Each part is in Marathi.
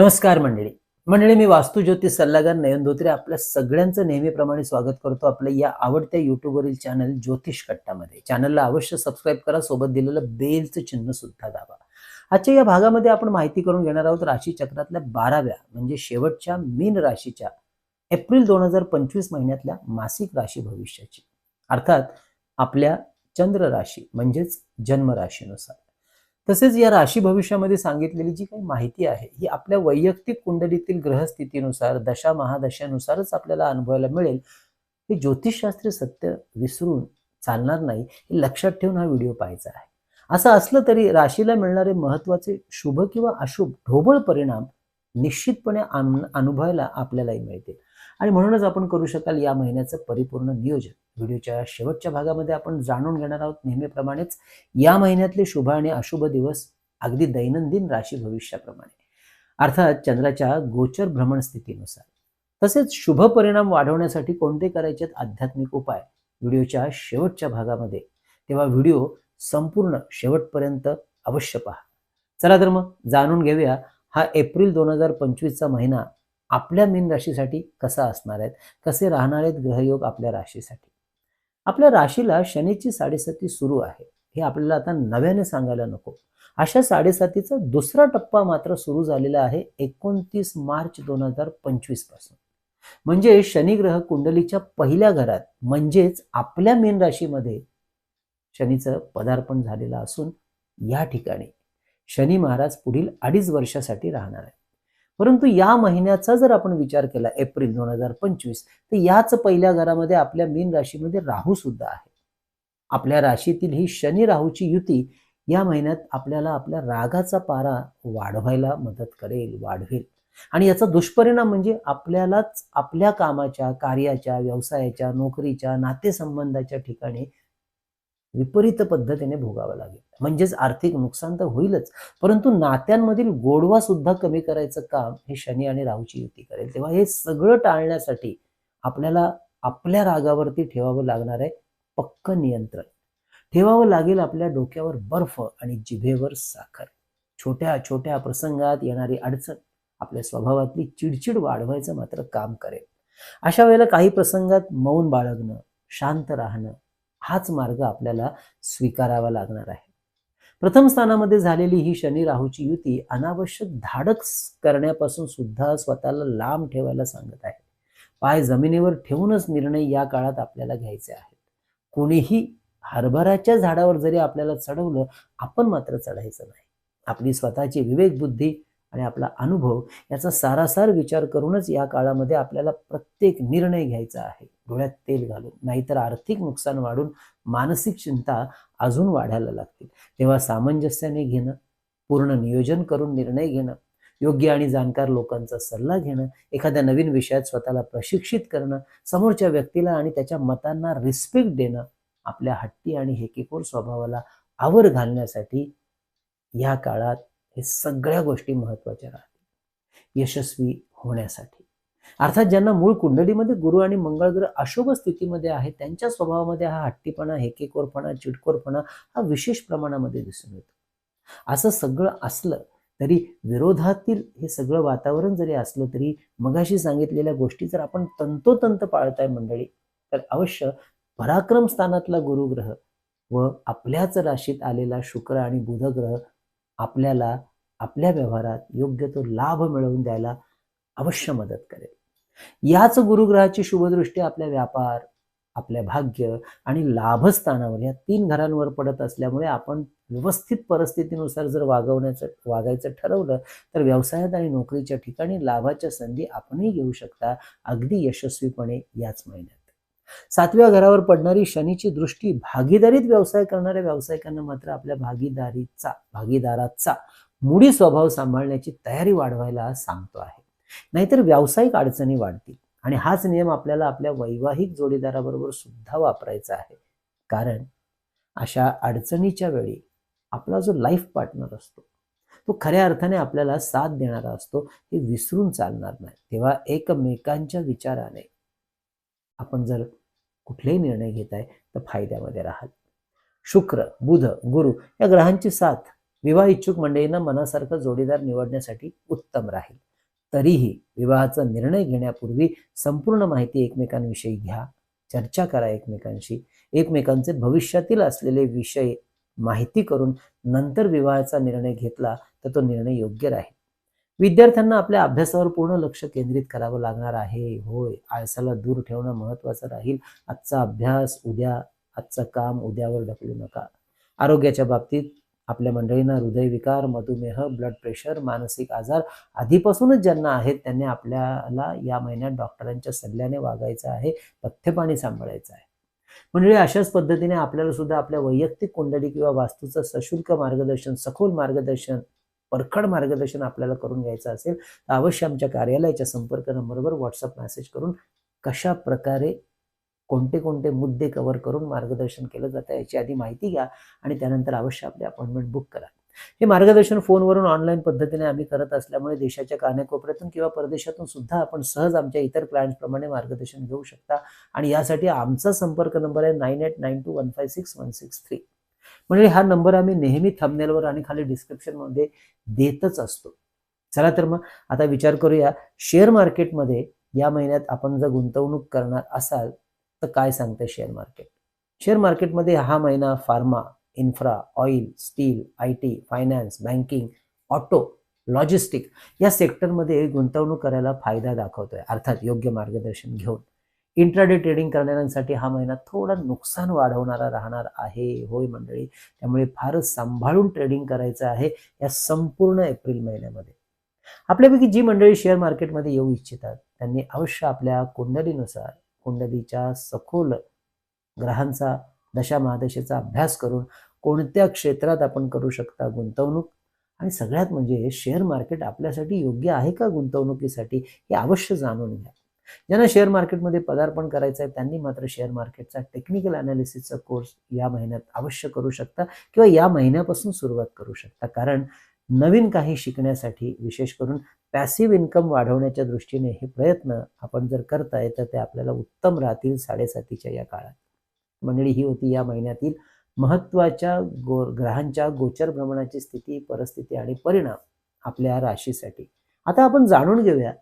नमस्कार मंडळी. मंडळी मी वास्तू ज्योतिष सल्लागार नयन धोत्रे. आपल्या सगळ्यांचं नेहमीप्रमाणे स्वागत करतो आपल्या या आवडत्या युट्यूबवरील चॅनल ज्योतिष कट्टामध्ये. चॅनलला अवश्य सबस्क्राईब करा सोबत दिलेलं बेलचं चिन्ह सुद्धा दाबा. आजच्या या भागामध्ये आपण माहिती करून घेणार आहोत राशी चक्रातल्या बाराव्या म्हणजे शेवटच्या मीन राशीच्या एप्रिल दोन हजार पंचवीस महिन्यातल्या मासिक राशी भविष्याची. अर्थात आपल्या चंद्र राशी म्हणजेच जन्म राशीनुसार. तसेच या राशी भविष्यामध्ये सांगितलेली जी काही माहिती आहे ही आपल्या वैयक्तिक कुंडलीतील ग्रहस्थितीनुसार दशा महादशानुसारच आपल्याला अनुभवायला मिळेल. हे ज्योतिषशास्त्रीय सत्य विसरून चालणार नाही हे लक्षात ठेवून हा व्हिडिओ पाहायचा आहे. असं असलं तरी राशीला मिळणारे महत्त्वाचे शुभ किंवा अशुभ ढोबळ परिणाम निश्चितपणे अनुभवायला आपल्यालाही मिळतील. आणि म्हणूनच आपण करू शकाल या महिन्याचं परिपूर्ण नियोजन. व्हिडिओच्या शेवटच्या भागामध्ये आपण जाणून घेणार आहोत नेहमीप्रमाणेच या महिन्यातले शुभ आणि अशुभ दिवस अगदी दैनंदिन राशी भविष्याप्रमाणे. अर्थात चंद्राच्या गोचर भ्रमण स्थितीनुसार. तसेच शुभ परिणाम वाढवण्यासाठी कोणते करायचे आध्यात्मिक उपाय? व्हिडिओच्या शेवटच्या भागामध्ये. तेव्हा व्हिडिओ संपूर्ण शेवटपर्यंत अवश्य पहा. चला तर मग जाणून घेऊया हा एप्रिल दोन हजार पंचवीसचा महिना आपल्या मीन राशीसाठी कसा असणार आहेत? कसे राहणार आहेत ग्रहयोग आपल्या राशीसाठी? आपल्या राशीला शनीची साडेसाती सुरू आहे. हे आपल्याला आता नव्याने सांगायला नको. अशा साडेसातीचा दुसरा टप्पा मात्र सुरू झालेला आहे एकोणतीस मार्च दोन हजार पंचवीसपासून. म्हणजे शनी ग्रह कुंडलीच्या पहिल्या घरात म्हणजेच आपल्या मीन राशीमध्ये शनीचं पदार्पण झालेलं असून या ठिकाणी शनी महाराज पुढील अडीच वर्षासाठी राहणार आहे परंतु या महिन्याचा जर आपण विचार केला एप्रिल दोन हजार पंचवीस तर याच पहिल्या घरामध्ये आपल्या मीन राशीमध्ये राहू सुद्धा आहे. आपल्या राशीतील ही शनी राहूची युती या महिन्यात आपल्याला आपल्या रागाचा पारा वाढवायला मदत करेल वाढवेल. आणि याचा दुष्परिणाम म्हणजे आपल्यालाच आपल्या कामाच्या कार्याच्या व्यवसायाच्या नोकरीच्या नातेसंबंधाच्या ठिकाणी विपरीत पद्धतीने भोगावं लागेल. म्हणजेच आर्थिक नुकसान तर होईलच परंतु नात्यांमधील गोडवा सुद्धा कमी करायचं काम हे शनी आणि राहूची युती करेल. तेव्हा हे सगळं टाळण्यासाठी आपल्याला आपल्या रागावरती ठेवावं लागणार आहे पक्क नियंत्रण. ठेवावं लागेल आपल्या डोक्यावर बर्फ आणि जिभेवर साखर. छोट्या छोट्या प्रसंगात येणारी अडचण आपल्या स्वभावातली चिडचिड वाढवायचं मात्र काम करेल. अशा वेळेला काही प्रसंगात मौन बाळगणं शांत राहणं हाच मार्ग आपल्याला स्वीकारावा लागणार आहे. प्रथम स्थानामध्ये झालेली ही शनी राहूची युती अनावश्यक धाडक करण्यापासून सुद्धा स्वतःला लांब ठेवायला सांगत आहे. पाय जमिनीवर ठेवूनच निर्णय या काळात आपल्याला घ्यायचे आहेत. कोणीही हरभऱ्याच्या झाडावर जरी आपल्याला चढवलं आपण मात्र चढायचं नाही. आपली स्वतःची विवेक बुद्धी आणि आपला अनुभव याचा सारासार विचार करूनच या काळामध्ये आपल्याला प्रत्येक निर्णय घ्यायचा आहे. डोळ्यात तेल घालून नाहीतर आर्थिक नुकसान वाढून मानसिक चिंता अजून वाढायला लागतील. तेव्हा सामंजस्याने घेणं पूर्ण नियोजन करून निर्णय घेणं योग्य आणि जाणकार लोकांचा सल्ला घेणं एखाद्या नवीन विषयात स्वतःला प्रशिक्षित करणं समोरच्या व्यक्तीला आणि त्याच्या मतांना रिस्पेक्ट देणं आपल्या हट्टी आणि हेकेखोर स्वभावाला आवर घालण्यासाठी या काळात हे सगळ्या गोष्टी महत्त्वाच्या राहतील. यशस्वी होण्यासाठी. अर्थात ज्यांना मूळ कुंडलीमध्ये गुरु आणि मंगळ ग्रह अशुभ स्थितीमध्ये आहे त्यांच्या स्वभावामध्ये हा हट्टीपणा हेकेकोरपणा चिडकोरपणा हा विशेष प्रमाणामध्ये दिसून येतो. असं सगळं असलं तरी विरोधातील हे सगळं वातावरण जरी असलं तरी मगाशी सांगितलेल्या गोष्टी जर आपण तंतोतंत पाळताय मंडळी तर अवश्य पराक्रम स्थानातला गुरुग्रह व आपल्याच राशीत आलेला शुक्र आणि बुधग्रह आपल्याला आपल्या व्यवहारात योग्य तो लाभ मिळवून द्यायला अवश्य मदत करेल. याच गुरुग्रहाची शुभदृष्टी आपल्या व्यापार आपल्या भाग्य आणि लाभस्थानावर या तीन घरांवर पडत असल्यामुळे आपण व्यवस्थित परिस्थितीनुसार जर वागवण्याचं वागायचं ठरवलं तर व्यवसायात आणि नोकरीच्या ठिकाणी लाभाच्या संधी आपणही घेऊ शकता. अगदी यशस्वीपणे याच महिन्यात. सातव्या घरावर पडणारी शनीची दृष्टी भागीदारीत व्यवसाय करणाऱ्या व्यावसायिकांना मात्र आपल्या भागीदारीचा भागीदाराचा मुडी स्वभाव सांभाळण्याची तयारी वाढवायला सांगतो आहे. नाहीतर व्यावसायिक अडचणी वाढतील आणि हाच नियम आपल्याला आपल्या वैवाहिक जोडीदाराबरोबर सुद्धा वापरायचा आहे. कारण अशा अडचणीच्या वेळी आपला जो लाईफ पार्टनर असतो तो खऱ्या अर्थाने आपल्याला साथ देणारा असतो हे विसरून चालणार नाही. तेव्हा एकमेकांच्या विचाराने आपण जर कुठलेही निर्णय घेत आहे तर फायद्यामध्ये राहाल शुक्र बुध गुरु या ग्रहांची साथ विवाह इच्छुक मंडळींना मनासारखं जोडीदार निवडण्यासाठी उत्तम राहील. तरीही विवाहाचा निर्णय घेण्यापूर्वी संपूर्ण माहिती एकमेकांविषयी घ्या चर्चा करा एकमेकांशी. एकमेकांचे भविष्यातील असलेले विषय माहिती करून नंतर विवाहाचा निर्णय घेतला तर तो निर्णय योग्य राहील. विद्यार्थ्यांना आपल्या अभ्यासावर पूर्ण लक्ष केंद्रित करावं लागणार आहे. होय आळसाला दूर ठेवणं महत्वाचं राहील. आजचा अभ्यास उद्या आजचं काम उद्यावर ढकलू नका. आरोग्याच्या बाबतीत आपल्या मंडळींना हृदयविकार मधुमेह ब्लड प्रेशर मानसिक आजार आधीपासूनच ज्यांना आहेत त्यांनी आपल्याला या महिन्यात डॉक्टरांच्या सल्ल्याने वागायचं आहे पथ्यपाणी सांभाळायचं आहे. म्हणजे अशाच पद्धतीने आपल्याला सुद्धा आपल्या वैयक्तिक कुंडली किंवा वास्तूचं सशुल्क मार्गदर्शन सखोल मार्गदर्शन परखड मार्गदर्शन आपल्याला करून घ्यायचं असेल तर अवश्य आमच्या कार्यालयाच्या संपर्क नंबरवर व्हॉट्सअप मेसेज करून कशा प्रकारे कोणते कोणते मुद्दे कव्हर करून मार्गदर्शन केलं जातं याची आधी माहिती घ्या आणि त्यानंतर अवश्य आपली अपॉइंटमेंट बुक करा. हे मार्गदर्शन फोनवरून ऑनलाईन पद्धतीने आम्ही करत असल्यामुळे देशाच्या कानेकोपऱ्यातून किंवा परदेशातून सुद्धा आपण सहज आमच्या इतर क्लायंट्सप्रमाणे मार्गदर्शन घेऊ शकता. आणि यासाठी आमचा संपर्क नंबर आहे nine eight nine two one five six one six three म्हणजे हा नंबर आम्ही नेहमी थंबनेलवर आणि खाली डिस्क्रिप्शनमध्ये देतच असतो. चला तर मग आता विचार करूया शेअर मार्केटमध्ये या महिन्यात आपण जर गुंतवणूक करणार असाल तर काय सांगतं शेअर मार्केट शेअर मार्केटमध्ये हा महिना pharma infra oil steel I T finance banking auto logistic या सेक्टरमध्ये गुंतवणूक करायला फायदा दाखवतोय. अर्थात योग्य मार्गदर्शन घेऊन. इंट्राडे ट्रेडिंग करणाऱ्यांसाठी हा महिना थोडा नुकसान वाढवणारा राहणार आहे. होय मंडळी त्यामुळे फारच सांभाळून ट्रेडिंग करायचं आहे या संपूर्ण एप्रिल महिन्यामध्ये. आपल्यापैकी जी मंडळी शेअर मार्केटमध्ये येऊ इच्छितात त्यांनी अवश्य आपल्या कुंडलीनुसार कुंडलीच्या सखोल ग्रहांचा दशा महादशेचा अभ्यास करून कोणत्या क्षेत्रात आपण करू शकता गुंतवणूक आणि सगळ्यात म्हणजे शेअर मार्केट आपल्यासाठी योग्य आहे का गुंतवणुकीसाठी हे अवश्य जाणून घ्या. ज्यांना शेअर मार्केटमध्ये पदार्पण करायचं आहे त्यांनी मात्र शेअर मार्केटचा टेक्निकल अनालिसिसचा कोर्स या महिन्यात अवश्य करू शकता किंवा या महिन्यापासून सुरुवात करू शकता. कारण नवीन काही शिकण्यासाठी विशेष करून पॅसिव्ह इन्कम वाढवण्याच्या दृष्टीने हे प्रयत्न आपण जर करताय तर ते आपल्याला उत्तम राहतील साडेसातीच्या या काळात. मंडळी ही होती या महिन्यातील महत्त्वाच्या गो ग्रहांच्या गोचर भ्रमणाची स्थिती परिस्थिती आणि परिणाम आपल्या राशीसाठी. आता आपण जाणून घेऊया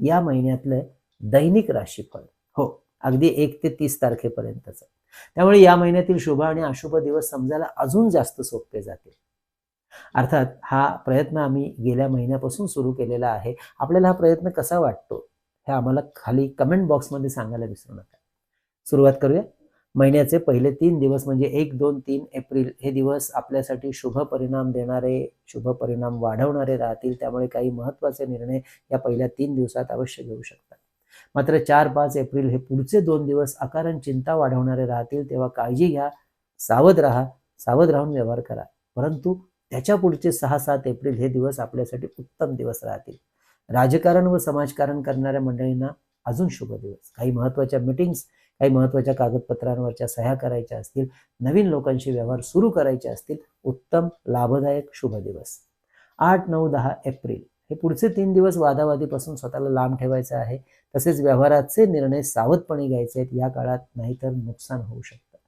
या महिन्यातलं दैनिक राशीफळ. हो अगदी एक ते तीस तारखेपर्यंतच. त्यामुळे या महिन्यातील शुभ आणि अशुभ दिवस समजायला अजून जास्त सोपे जातील. अर्थात हा प्रयत्न आम्ही गेल्या महिन्यापासून सुरू केलेला आहे. आपल्याला हा प्रयत्न कसा वाटतो? हे आम्हाला खाली कमेंट बॉक्समध्ये सांगायला विसरू नका. सुरुवात करूया. महिन्याचे पहिले तीन दिवस म्हणजे एक दोन तीन एप्रिल हे दिवस आपल्यासाठी शुभ परिणाम देणारे शुभ परिणाम वाढवणारे राहतील. त्यामुळे काही महत्त्वाचे निर्णय या पहिल्या तीन दिवसात अवश्य घेऊ शकतात मात्र चार पाच एप्रिल हे पुढचे दोन दिवस अकारण चिंता वाढवणारे राहतील तेव्हा काळजी घ्या सावध राहा सावध राहून व्यवहार करा. परंतु त्याच्या पुढचे सहा सात एप्रिल हे दिवस आपल्यासाठी उत्तम दिवस राहतील. राजकारण व समाजकारण करणाऱ्या मंडळींना अजून शुभ दिवस. काही महत्त्वाच्या मिटिंग्स काही महत्त्वाच्या कागदपत्रांवरच्या सह्या करायच्या असतील नवीन लोकांशी व्यवहार सुरू करायचे असतील उत्तम लाभदायक शुभ दिवस. आठ नऊ दहा एप्रिल. हे पुढचे तीन दिवस वादावादीपासून स्वतःला लांब ठेवायचं आहे. तसेच व्यवहाराचे निर्णय सावधपणे घ्यायचे आहेत. या काळात नाहीतर नुकसान होऊ शकतं.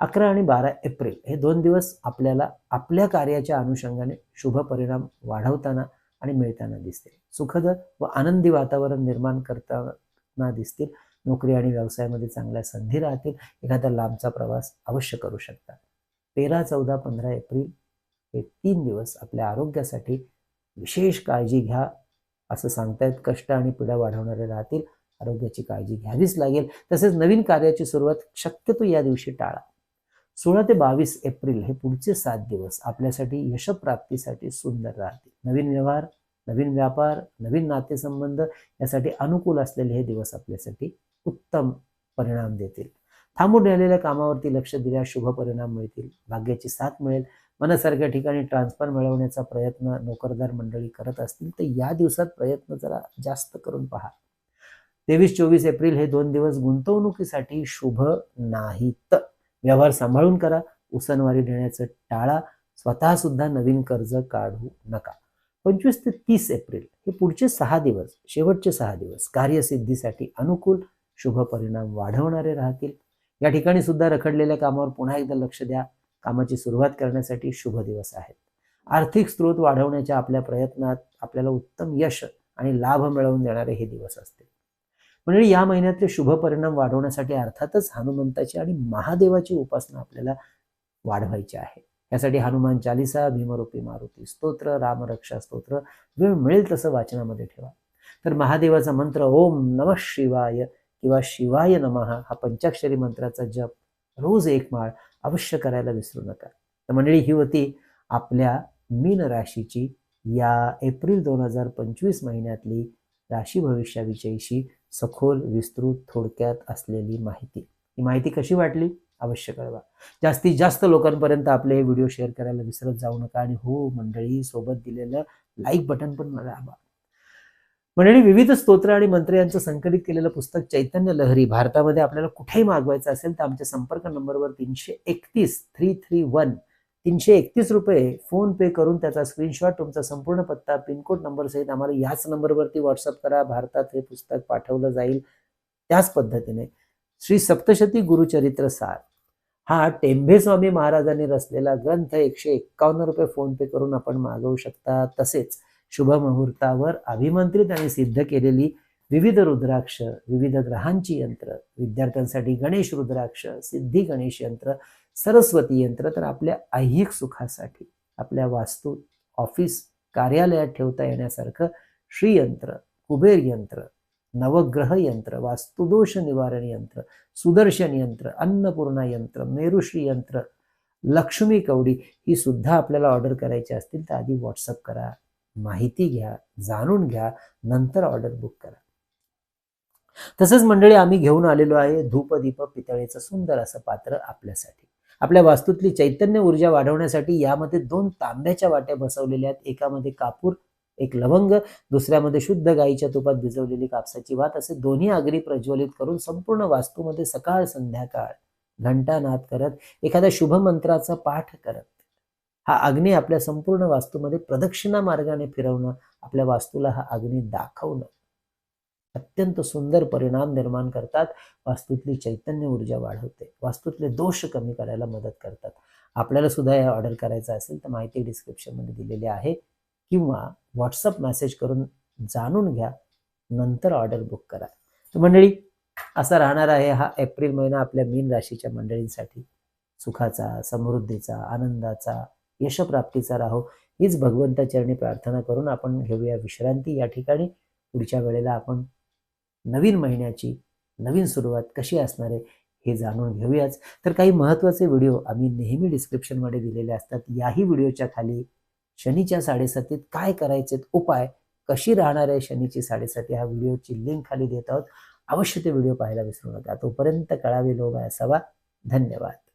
अकरा आणि बारा एप्रिल हे दोन दिवस आपल्याला आपल्या कार्याच्या अनुषंगाने शुभ परिणाम वाढवताना आणि मिळताना दिसतील. सुखद व आनंदी वातावरण निर्माण करताना दिसतील. नोकरी आणि व्यवसायामध्ये चांगल्या संधी राहतील. एखादा लांबचा प्रवास अवश्य करू शकता. तेरा चौदा पंधरा एप्रिल हे तीन दिवस आपल्या आरोग्यासाठी विशेष काळजी घ्या असं सांगतायत कष्ट आणि पिढा वाढवणारे राहतील आरोग्याची काळजी घ्यावीच लागेल. तसेच नवीन कार्याची सुरुवात शक्यतो या दिवशी टाळा. सोळा ते बावीस एप्रिल हे पुढचे सात दिवस आपल्यासाठी यशप्राप्तीसाठी सुंदर राहतील. नवीन व्यवहार नवीन व्यापार नवीन नातेसंबंध यासाठी अनुकूल असलेले हे दिवस आपल्यासाठी उत्तम परिणाम देतील. थांबून राहिलेल्या कामावरती लक्ष दिल्यास शुभ परिणाम मिळतील भाग्याची साथ मिळेल मनासारख्या ठिकाणी ट्रान्सफर मिळवण्याचा प्रयत्न नोकरदार मंडळी करत असतील तर या दिवसात प्रयत्न जरा जास्त करून पहा. तेवीस चोवीस एप्रिल हे दोन दिवस गुंतवणुकीसाठी शुभ नाहीत. व्यवहार सांभाळून करा उसनवारी देण्याचं टाळा स्वतः सुद्धा नवीन कर्ज काढू नका. पंचवीस ते तीस एप्रिल हे पुढचे सहा दिवस शेवटचे सहा दिवस कार्यसिद्धीसाठी अनुकूल शुभ परिणाम वाढवणारे राहतील. या ठिकाणी सुद्धा रखडलेल्या कामावर पुन्हा एकदा लक्ष द्या. कामाची सुरुवात करण्यासाठी शुभ दिवस आहेत. आर्थिक स्रोत वाढवण्याच्या आपल्या प्रयत्नात आपल्याला उत्तम यश आणि लाभ मिळवून देणारे हे दिवस असतील म्हणजे या महिन्यातले शुभ परिणाम वाढवण्यासाठी अर्थातच हनुमंताची आणि महादेवाची उपासना आपल्याला वाढवायची आहे. यासाठी हनुमान चालिसा भीमरूपी मारुती स्तोत्र रामरक्षा स्तोत्र वेळ मिळेल तसं वाचनामध्ये ठेवा. तर महादेवाचा मंत्र ओम नम शिवाय किंवा शिवाय नमः हा पंचाक्षरी मंत्राचा जप रोज एक माळ अवश्य करायला विसरू नका. तर मंडळी ही होती आपल्या मीन राशीची या एप्रिल दोन हजार पंचवीस महिन्यातली राशी भविष्याविषयीशी सखोल विस्तृत थोडक्यात असलेली माहिती. ही माहिती कशी वाटली? अवश्य कळवा. जास्तीत जास्त लोकांपर्यंत आपले हे व्हिडिओ शेअर करायला विसरत जाऊ नका आणि हो मंडळी सोबत दिलेलं लाईक बटन पण मला हवा मंडळी विविध स्तोत्र आणि मंत्र यांचं संकलित केलेलं पुस्तक चैतन्य लहरी भारतामध्ये आपल्याला कुठेही मागवायचं असेल तर आमच्या संपर्क नंबरवर तीनशे एकतीस थ्री थ्री वन तीनशे एकतीस रुपये फोन पे करून त्याचा स्क्रीनशॉट तुमचा संपूर्ण पत्ता पिनकोड नंबर सहित आम्हाला याच नंबरवरती व्हॉट्सअप करा. भारतात हे पुस्तक पाठवलं जाईल त्याच पद्धतीने. श्री सप्तशती गुरुचरित्र सार. हा टेंभे स्वामी महाराजांनी रचलेला ग्रंथ एकशे एक्कावन्न रुपये फोन पे करून आपण मागवू शकता. तसेच शुभ मुहूर्तावर अभिमंत्रित आणि सिद्ध केलेली विविध रुद्राक्ष विविध ग्रहांची यंत्र विद्यार्थ्यांसाठी गणेश रुद्राक्ष सिद्धी गणेश यंत्र सरस्वती यंत्र तर आपल्या ऐहिक सुखासाठी आपल्या वास्तू ऑफिस कार्यालयात ठेवता येण्यासारखं श्रीयंत्र कुबेर यंत्र नवग्रह यंत्र वास्तुदोष निवारण यंत्र सुदर्शन यंत्र अन्नपूर्णा यंत्र मेरुश्री यंत्र लक्ष्मी कवडी ही सुद्धा आपल्याला ऑर्डर करायची असतील तर आधी व्हॉट्सअप करा. माहिती घ्या जाणून घ्या नंतर ऑर्डर बुक करा. तसंच मंडळी आम्ही घेऊन आलेलो आहे धूपदीप पितळेचं सुंदर असं पात्र आपल्यासाठी. आपल्या वास्तूतली चैतन्य ऊर्जा वाढवण्यासाठी यामध्ये दोन तांब्याच्या वाट्या बसवलेल्या आहेत. एकामध्ये कापूर एक लवंग दुसऱ्यामध्ये शुद्ध गाईच्या तुपात भिजवलेली कापसाची वात असे दोन्ही अग्री प्रज्वलित करून संपूर्ण वास्तूमध्ये सकाळ संध्याकाळ घंटानाद करत एखाद्या शुभ मंत्राचा पाठ करत. हा अग्नी आपल्या संपूर्ण वास्तूमध्ये प्रदक्षिणा मार्गाने फिरवणं आपल्या वास्तूला हा अग्नी दाखवणं. अत्यंत सुंदर परिणाम निर्माण करतात. वास्तूतली चैतन्य ऊर्जा वाढवते. वास्तूतले दोष कमी करायला मदत करतात. आपल्याला सुद्धा या ऑर्डर करायचं असेल तर माहिती डिस्क्रिप्शनमध्ये दिलेली आहे. किंवा व्हॉट्सअप मेसेज करून जाणून घ्या. नंतर ऑर्डर बुक करा. तर मंडळी असा राहणार आहे हा एप्रिल महिना आपल्या मीन राशीच्या मंडळींसाठी. सुखाचा समृद्धीचा आनंदाचा यशप्राप्तीचा राहो. हीच भगवंताचरणी प्रार्थना करून आपण घेऊया विश्रांती. या ठिकाणी पुढच्या वेळेला आपण नवीन महिन्याची नवीन सुरुवात कशी असणार आहे हे जाणून घेऊयाच. तर काही महत्त्वाचे व्हिडिओ आम्ही नेहमी डिस्क्रिप्शनमध्ये दिलेले असतात. याही व्हिडिओच्या खाली शनीच्या साडेसातीत काय करायचे उपाय कशी राहणार आहे शनीची साडेसाती हा व्हिडिओची लिंक खाली देत आहोत. अवश्य ते व्हिडिओ पाहायला विसरू नका. तोपर्यंत कळावे लोक असावा. धन्यवाद.